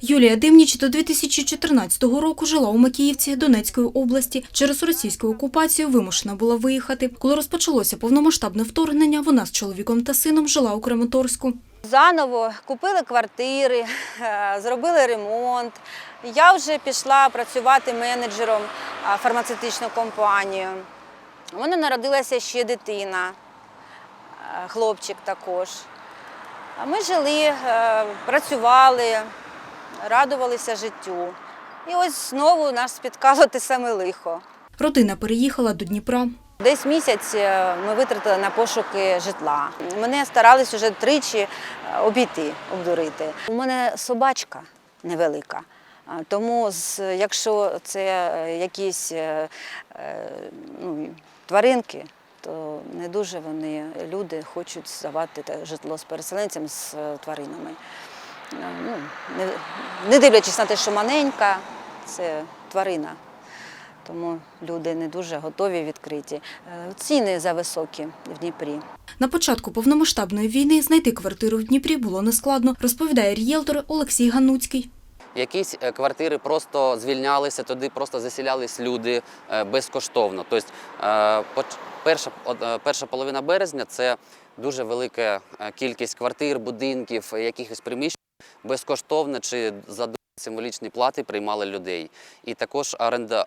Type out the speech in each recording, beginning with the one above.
Юлія Димніч до 2014 року жила у Макіївці Донецької області. Через російську окупацію вимушена була виїхати. Коли розпочалося повномасштабне вторгнення, вона з чоловіком та сином жила у Краматорську. Заново купили квартири, е, зробили ремонт. Я вже пішла працювати менеджером а, в фармацевтичну компанію. У мене народилася ще дитина, е, хлопчик також. А Ми жили, е, працювали, радувалися життю. І ось знову нас спіткало те саме лихо. Родина переїхала до Дніпра. Десь місяць е, ми витратили на пошуки житла. Мене старались вже тричі е, обійти, обдурити. У мене собачка невелика. Тому, якщо це якісь ну, тваринки, то не дуже вони, люди, хочуть здавати житло з переселенцям з е, тваринами. Е, Ну, не, не дивлячись на те, що маленька, це тварина. Тому люди не дуже готові відкриті. Е, Ціни зависокі в Дніпрі. На початку повномасштабної війни знайти квартиру в Дніпрі було нескладно, розповідає рієлтор Олексій Гануцький. Якісь е, квартири просто звільнялися, туди просто засілялись люди е, безкоштовно. Тобто е, перша, перша половина березня це дуже велика кількість квартир, будинків, якихось приміщень безкоштовно чи за символічні плати приймали людей. І також оренда,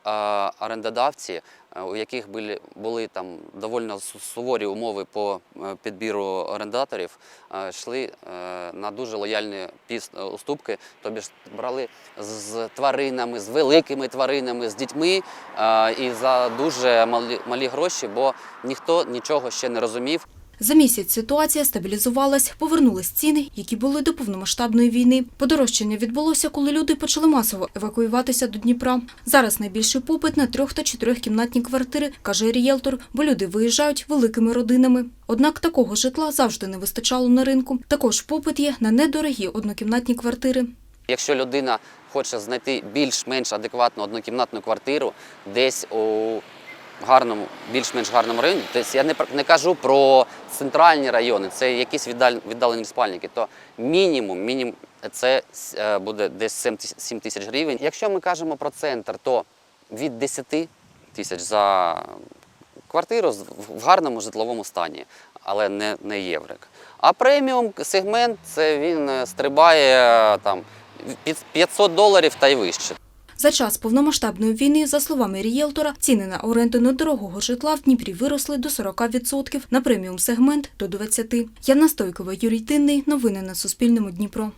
орендодавці, е, у яких були, були там доволі суворі умови по е, підбіру орендаторів, е, йшли на дуже лояльні уступки, тобі ж брали з тваринами, з великими тваринами, з дітьми і за дуже малі, малі гроші, бо ніхто нічого ще не розумів. За місяць ситуація стабілізувалась, повернулись ціни, які були до повномасштабної війни. Подорожчання відбулося, коли люди почали масово евакуюватися до Дніпра. Зараз найбільший попит на трьох та чотирьохкімнатні квартири, каже рієлтор, бо люди виїжджають великими родинами. Однак такого житла завжди не вистачало на ринку. Також попит є на недорогі однокімнатні квартири. Якщо людина хоче знайти більш-менш адекватну однокімнатну квартиру десь у гарному, більш-менш гарному районі, тобто я не, не кажу про центральні райони, це якісь віддалені спальники, то мінімум, мінімум це е, буде десь 7 7 тисяч гривень. Якщо ми кажемо про центр, то від 10 тисяч за квартиру в гарному житловому стані, але не, не єврик. А преміум сегмент це він е, стрибає е, там 500 доларів та й вище. За час повномасштабної війни, за словами рієлтора, ціни на оренду недорогого житла в Дніпрі виросли до 40%, на преміум сегмент – до 20%. Яна Стойкова, Юрій Тинний. Новини на Суспільному. Дніпро.